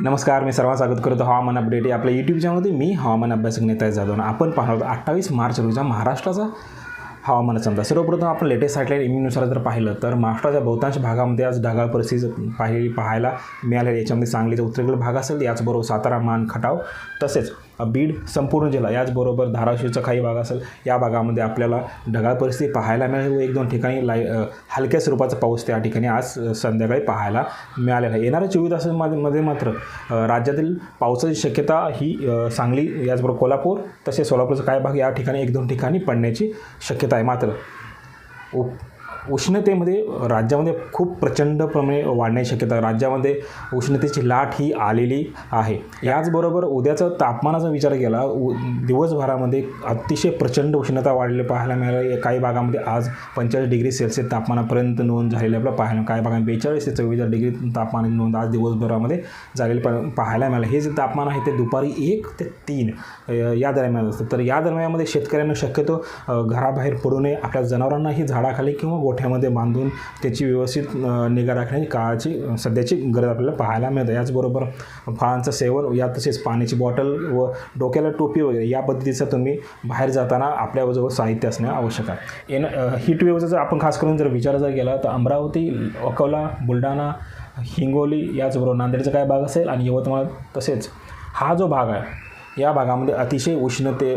नमस्कार मी सर्वांना स्वागत करतो हवामान अपडेट या आपल्या यूट्यूब चॅनलमध्ये मी हवामान अभ्यासक नेता जाधव आपण पाहणार आहोत अठ्ठावीस मार्च रोजीचा महाराष्ट्राचा हवामानाचा अंदाज सर्वप्रथम आपण लेटेस्ट सॅटेलाईट इम्युनुसार जर पाहिलं तर महाराष्ट्राच्या बहुतांश भागामध्ये आज ढगाळ परिस्थिती पाहिली पाहायला मिळालेली याच्यामध्ये सांगलीचा उत्तरेकडील भाग असेल याचबरोबर सातारा मान खटाव तसेच बीड संपूर्ण जिल्हा याचबरोबर धाराशिवचा काही भाग असेल या भागामध्ये आपल्याला ढगाळ परिस्थिती पाहायला मिळेल. व एक दोन ठिकाणी लाई हलक्या स्वरूपाचा पाऊस त्या ठिकाणी आज संध्याकाळी पाहायला मिळालेला आहे. येणाऱ्या चोवीस तासांमध्ये मध्ये मात्र राज्यातील पावसाची शक्यता ही सांगली याचबरोबर कोल्हापूर तसेच सोलापूरचा काही भाग या ठिकाणी एक दोन ठिकाणी पडण्याची शक्यता आहे. मात्र उप उष्णतेमध्ये राज्यामध्ये खूप प्रचंड प्रमाणे वाढण्याची शक्यता राज्यामध्ये उष्णतेची लाट ही आलेली आहे. याचबरोबर उद्याचा तापमानाचा विचार केला उ दिवसभरामध्ये अतिशय प्रचंड उष्णता वाढलेली पाहायला मिळाली. काही भागामध्ये आज पंचेचाळीस डिग्री सेल्सिअस तापमानापर्यंत नोंद झालेली आपल्याला पाहायला काही भागात बेचाळीस ते चव्वेचाळीस डिग्री तापमानाची नोंद आज दिवसभरामध्ये झालेली पा पाहायला मिळालं. हे जे तापमान आहे ते दुपारी एक ते तीन या दरम्यान असतं. तर या दरम्यानमध्ये शेतकऱ्यांना शक्यतो घराबाहेर पडू नये. आपल्या जनावरांनाही झाडाखाली किंवा गोठ्यामध्ये बांधून त्याची व्यवस्थित निगा राखण्याची काळाची सध्याची गरज आपल्याला पाहायला मिळते. याचबरोबर फळांचं सेवन या तसेच पाण्याची बॉटल व डोक्याला टोपी वगैरे या पद्धतीचं तुम्ही बाहेर जाताना आपल्याजवळ साहित्य असणे आवश्यक आहे. येणं हिट वेव्हचा जर आपण खास करून जर विचार जर केला तर अमरावती अकोला बुलढाणा हिंगोली याचबरोबर नांदेडचा काय भाग असेल आणि यवतमाळ तसेच हा जो भाग आहे या भागामध्ये अतिशय उष्णते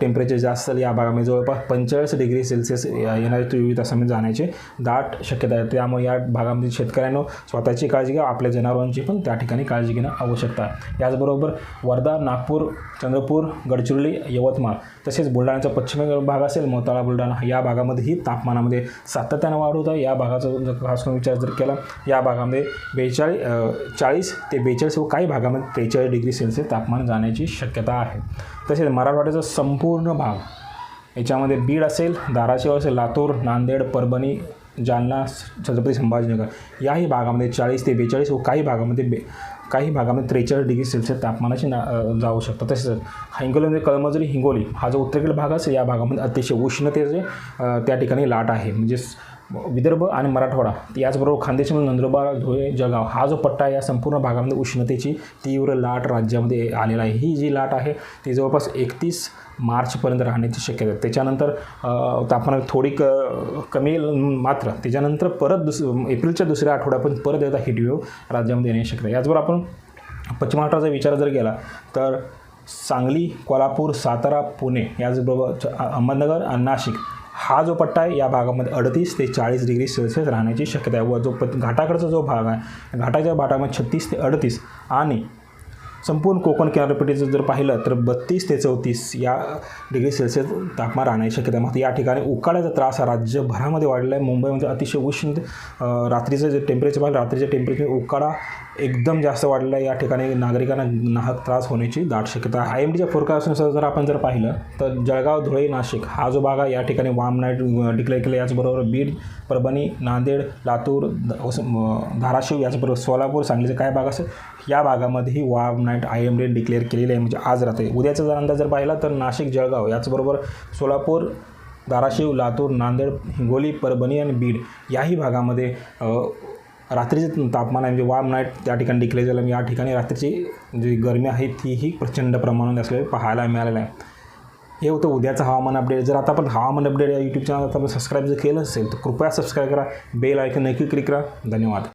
टेम्परेचर जास्त या भागामध्ये जवळपास पंचेचाळीस डिग्री सेल्सिअस येणारे येणाऱ्या चोवीस तासामध्ये जाण्याची दाट शक्यता आहे. त्यामुळे या भागामध्ये शेतकऱ्यांनो स्वतःची काळजी घ्या आपल्या जनावरांची पण त्या ठिकाणी काळजी घेणं आवश्यकता आहे. याचबरोबर वर्धा नागपूर चंद्रपूर गडचिरोली यवतमाळ तसेच बुलढाण्याचा पश्चिम भाग असेल मोताळा बुलढाणा या भागामध्येही तापमानामध्ये सातत्यानं वाढ होत आहे. या भागाचा जर खास करून विचार जर केला या भागामध्ये बेचाळीस चाळीस ते बेचाळीस व काही भागामध्ये त्रेचाळीस डिग्री सेल्सिअस तापमान जाण्याची शक्यता आहे. तसेच मराठवाड्याचा संपूर्ण भाग याच्यामध्ये बीड असेल धाराशिव असेल लातूर नांदेड परभणी जालना छत्रपती संभाजीनगर याही भागामध्ये चाळीस ते बेचाळीस व काही भागामध्ये बे काही भागामध्ये त्रेचाळीस डिग्री सेल्सिअस तापमानाची ना जाऊ शकतं तसेच हिंगोलीमध्ये म्हणजे कळमजुरी हिंगोली हा जो उत्तरेकडील भाग असेल या भागामध्ये अतिशय उष्णतेचे त्या ठिकाणी लाट आहे. म्हणजे विदर्भ आणि मराठवाडा. याचबरोबर खानदेशमध्ये नंदुरबार धुळे जळगाव हा जो पट्टा आहे या संपूर्ण भागामध्ये उष्णतेची तीव्र लाट राज्यामध्ये आलेला आहे. ही जी लाट आहे ती जवळपास एकतीस मार्चपर्यंत राहण्याची शक्यता आहे. त्याच्यानंतर तापमान तापमानात थोडी क कमी मात्र त्याच्यानंतर परत दुस एप्रिलच्या दुसऱ्या आठवड्यापर्यंत परत एकदा हिटवेव राज्यामध्ये येण्याची शक्यता आहे. याचबरोबर आपण पश्चिम महाराष्ट्राचा विचार जर केला तर सांगली कोल्हापूर सातारा पुणे याचबरोबर अहमदनगर आणि नाशिक हा जो पट्टा आहे या भागामध्ये अडतीस ते चाळीस डिग्री सेल्सिअस राहण्याची शक्यता आहे. व जो प घाटाकडचा जो भाग आहे घाटाच्या भागामध्ये छत्तीस ते अडतीस आणि संपूर्ण कोकण किनारपट्टीचं जर पाहिलं तर बत्तीस ते चौतीस या डिग्री सेल्सिअस तापमान राहण्याची शक्यता आहे. मात्र या ठिकाणी उकाड्याचा त्रास हा राज्यभरामध्ये वाढलेला आहे. मुंबईमध्ये अतिशय उष्ण रात्रीचं जे टेम्परेचर पाहिलं रात्रीच्या टेम्परेचर उकाडा एकदम जास्त वाढलेला आहे या ठिकाणी. नागरिकांना नाहक त्रास होण्याची दाट शक्यता आहे. आय एम डीच्या फोरकास्टनुसार जर आपण जर पाहिलं तर जळगाव धुळे नाशिक हा जो भाग आहे या ठिकाणी वाम नाईट डिक्लेअर केला याचबरोबर बीड परभणी नांदेड लातूर धाराशिव याचबरोबर सोलापूर सांगलीचे काय भाग असेल या भागामध्येही warm night I M D declare केलेली आहे. म्हणजे आज रात्री. उद्याचा जर अंदाज जर पाहिला तर नाशिक जळगाव याचबरोबर सोलापूर धाराशिव लातूर नांदेड हिंगोली परभणी आणि बीड याही भागामध्ये रात्रीचे तापमान आहे म्हणजे वाम नाईट त्या ठिकाणी डिक्लेअर झालं. या ठिकाणी रात्रीची जी गरमी आहे तीही प्रचंड प्रमाणात असलेली पाहायला मिळालेलं आहे. हे होतं उद्याचं हवामान अपडेट जर आता आपण हवामान अपडेट या यूट्यूब चॅनल आपण सबस्क्राईब जर केलं असेल तर कृपया सबस्क्राईब करा. बेल आयकन नक्की क्लिक करा. धन्यवाद.